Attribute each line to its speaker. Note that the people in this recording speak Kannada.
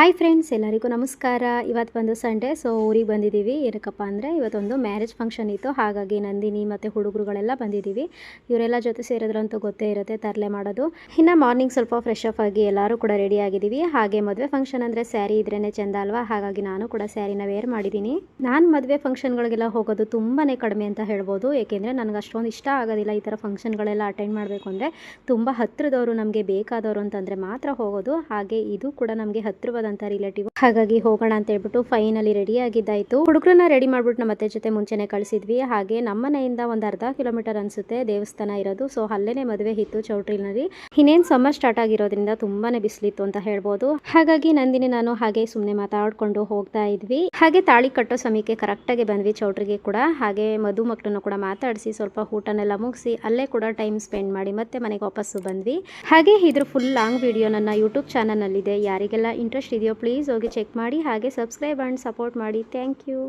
Speaker 1: ಹಾಯ್ ಫ್ರೆಂಡ್ಸ್ ಎಲ್ಲರಿಗೂ ನಮಸ್ಕಾರ. ಇವತ್ತು ಬಂದು ಸಂಡೇ ಸೊ ಊರಿಗೆ ಬಂದಿದ್ದೀವಿ. ಏನಕ್ಕಪ್ಪ ಅಂದರೆ ಇವತ್ತೊಂದು ಮ್ಯಾರೇಜ್ ಫಂಕ್ಷನ್ ಇತ್ತು. ಹಾಗಾಗಿ ನಂದಿನಿ ಮತ್ತು ಹುಡುಗರುಗಳೆಲ್ಲ ಬಂದಿದ್ದೀವಿ. ಇವರೆಲ್ಲ ಜೊತೆ ಸೇರಿದ್ರಂತೂ ಗೊತ್ತೇ ಇರುತ್ತೆ, ತರಲೆ ಮಾಡೋದು. ಇನ್ನು ಮಾರ್ನಿಂಗ್ ಸ್ವಲ್ಪ ಫ್ರೆಶ್ ಅಪ್ ಆಗಿ ಎಲ್ಲರೂ ಕೂಡ ರೆಡಿ ಆಗಿದ್ದೀವಿ. ಹಾಗೆ ಮದುವೆ ಫಂಕ್ಷನ್ ಅಂದರೆ ಸ್ಯಾರಿ ಇದ್ರೇ ಚೆಂದ ಅಲ್ವಾ? ಹಾಗಾಗಿ ನಾನು ಕೂಡ ಸ್ಯಾರಿನ ವೇರ್ ಮಾಡಿದ್ದೀನಿ. ನಾನು ಮದುವೆ ಫಂಕ್ಷನ್ಗಳಿಗೆಲ್ಲ ಹೋಗೋದು ತುಂಬಾ ಕಡಿಮೆ ಅಂತ ಹೇಳ್ಬೋದು. ಏಕೆಂದರೆ ನನಗೆ ಅಷ್ಟೊಂದು ಇಷ್ಟ ಆಗೋದಿಲ್ಲ ಈ ಥರ ಫಂಕ್ಷನ್ಗಳೆಲ್ಲ ಅಟೆಂಡ್ ಮಾಡಬೇಕು ಅಂದರೆ. ತುಂಬ ಹತ್ತಿರದವರು ನಮಗೆ ಬೇಕಾದವರು ಅಂತಂದರೆ ಮಾತ್ರ ಹೋಗೋದು. ಹಾಗೆ ಇದು ಕೂಡ ನಮಗೆ ಹತ್ತಿರವಾದಂಥ ರಿಲೇಟಿವ್ ಹಾಗಾಗಿ ಹೋಗೋಣ ಅಂತ ಹೇಳ್ಬಿಟ್ಟು ಫೈನಲಿ ರೆಡಿ ಆಗಿದ್ದಾಯಿತು. ಹುಡುಗರನ್ನ ರೆಡಿ ಮಾಡ್ಬಿಟ್ಟು ನಮ್ಮ ಅತ್ತೆ ಜೊತೆ ಮುಂಚೆನೆ ಕಳಿಸಿದ್ವಿ. ಹಾಗೆ ನಮ್ಮನೆಯಿಂದ ಒಂದು ಅರ್ಧ ಕಿಲೋಮೀಟರ್ ಅನಿಸುತ್ತೆ ದೇವಸ್ಥಾನ ಇರೋದು. ಸೊ ಅಲ್ಲೇನೆ ಮದುವೆ ಇತ್ತು ಚೌಟ್ರಿನಲ್ಲಿ ಇನ್ನೇನು ಸಮ್ಮರ್ ಸ್ಟಾರ್ಟ್ ಆಗಿರೋದ್ರಿಂದ ತುಂಬಾನೇ ಬಿಸಿಲಿತ್ತು ಅಂತ ಹೇಳ್ಬೋದು. ಹಾಗಾಗಿ ನಂದಿನಿ, ನಾನು ಹಾಗೆ ಸುಮ್ಮನೆ ಮಾತಾಡ್ಕೊಂಡು ಹೋಗ್ತಾ ಇದ್ವಿ. ಹಾಗೆ ತಾಳಿ ಕಟ್ಟೋ ಸಮಯಕ್ಕೆ ಕರೆಕ್ಟಾಗಿ ಬಂದ್ವಿ ಚೌಟ್ರಿಗೆ ಕೂಡ. ಹಾಗೆ ಮಧು ಮಕ್ಕಳನ್ನು ಕೂಡ ಮಾತಾಡಿಸಿ ಸ್ವಲ್ಪ ಊಟನೆಲ್ಲ ಮುಗಿಸಿ ಅಲ್ಲೇ ಕೂಡ ಟೈಮ್ ಸ್ಪೆಂಡ್ ಮಾಡಿ ಮತ್ತೆ ಮನೆಗೆ ವಾಪಸ್ಸು ಬಂದ್ವಿ. ಹಾಗೆ ಇದ್ರ ಫುಲ್ ಲಾಂಗ್ ವಿಡಿಯೋ ನನ್ನ ಯೂಟ್ಯೂಬ್ ಚಾನಲ್ನಲ್ಲಿದೆ ಯಾರಿಗೆಲ್ಲ ಇಂಟ್ರೆಸ್ಟ್ ಇದೆಯೋ ಪ್ಲೀಸ್ ಹೋಗಿ ಚೆಕ್ ಮಾಡಿ ಹಾಗೆ ಸಬ್ಸ್ಕ್ರೈಬ್ ಆ್ಯಂಡ್ ಸಪೋರ್ಟ್ ಮಾಡಿ. Thank you